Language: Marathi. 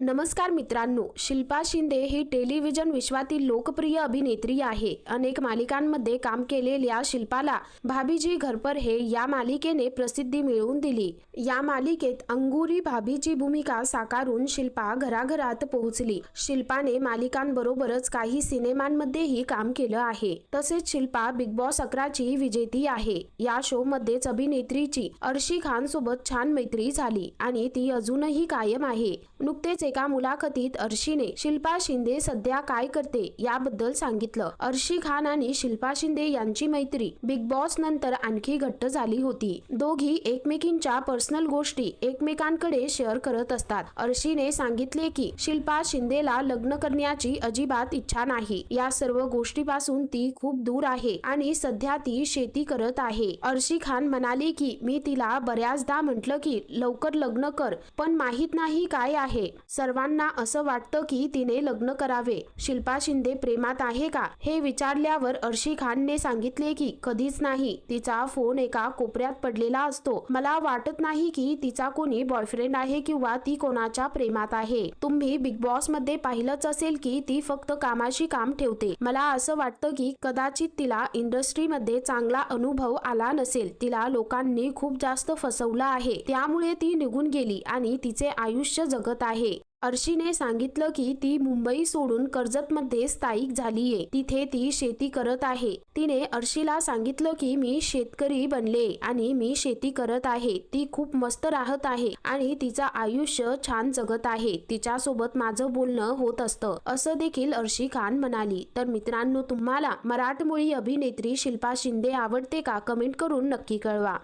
नमस्कार मित्रांनो शिल्पा शिंदे ही टेलिव्हिजन विश्वातील लोकप्रिय अभिनेत्री आहे. अनेक मालिकांमध्ये काम केलेल्या शिल्पाला भाभीजी घरपर हे या मालिकेने प्रसिद्धी मिळवून दिली. या मालिकेत अंगुरी भाभीची भूमिका साकारून शिल्पा घराघरात पोहोचली. शिल्पाने मालिकांबरोबरच काही सिनेमांमध्येही काम केलं आहे. तसेच शिल्पा बिग बॉस अकराची विजेती आहे. या शो मध्येच अभिनेत्रीची अर्शी खान सोबत छान मैत्री झाली आणि ती अजूनही कायम आहे. नुकतेच एका मुलाखतीत अर्शीने शिल्पा शिंदे सध्या काय करते याबद्दल सांगितलं. अर्शी खान आणि शिल्पा शिंदे यांची मैत्री बिग बॉस नंतर आणखी घट्ट झाली होती. दोघी एकमेकींच्या पर्सनल गोष्टी एकमेकांकडे शेअर करत असतात. अर्शीने सांगितले की शिल्पा शिंदेला लग्न करण्याची अजिबात इच्छा नाही. या सर्व गोष्टीपासून ती खूप दूर आहे आणि सध्या ती शेती करत आहे. अर्शी खान म्हणाली की मी तिला बऱ्याचदा म्हटलं की लवकर लग्न कर पण माहीत नाही काय आहे. सर्वांना असं वाटतं की तिने लग्न करावे. शिल्पा शिंदे प्रेमात आहे का? हे विचारल्यावर अर्शी खानने सांगितले की कधीच नाही. तिचा फोन एका कोपऱ्यात पडलेला असतो. मला वाटत नाही की तिचा कोणी बॉयफ्रेंड आहे किंवा ती कोणाच्या प्रेमात आहे. तुम्ही बिग बॉसमध्ये पाहिलंच असेल की ती फक्त कामाशी काम ठेवते. मला असं वाटतं की कदाचित तिला इंडस्ट्रीमध्ये चांगला अनुभव आला नसेल. तिला लोकांनी खूप जास्त फसवलं आहे. त्यामुळे ती निघून गेली आणि तिचे आयुष्य जगत आहे. अर्शीने सांगितलं की ती मुंबई सोडून कर्जतमध्ये स्थायिक झालीये. तिथे ती शेती करत आहे. तिने अर्शीला सांगितलं की मी शेतकरी बनले आणि मी शेती करत आहे. ती खूप मस्त राहत आहे आणि तिचं आयुष्य छान जगत आहे. तिच्यासोबत माझं बोलणं होत असतं. असं देखील अर्शी खान म्हणाली. तर मित्रांनो तुम्हाला मराठमोळी अभिनेत्री शिल्पा शिंदे आवडते का? कमेंट करून नक्की कळवा.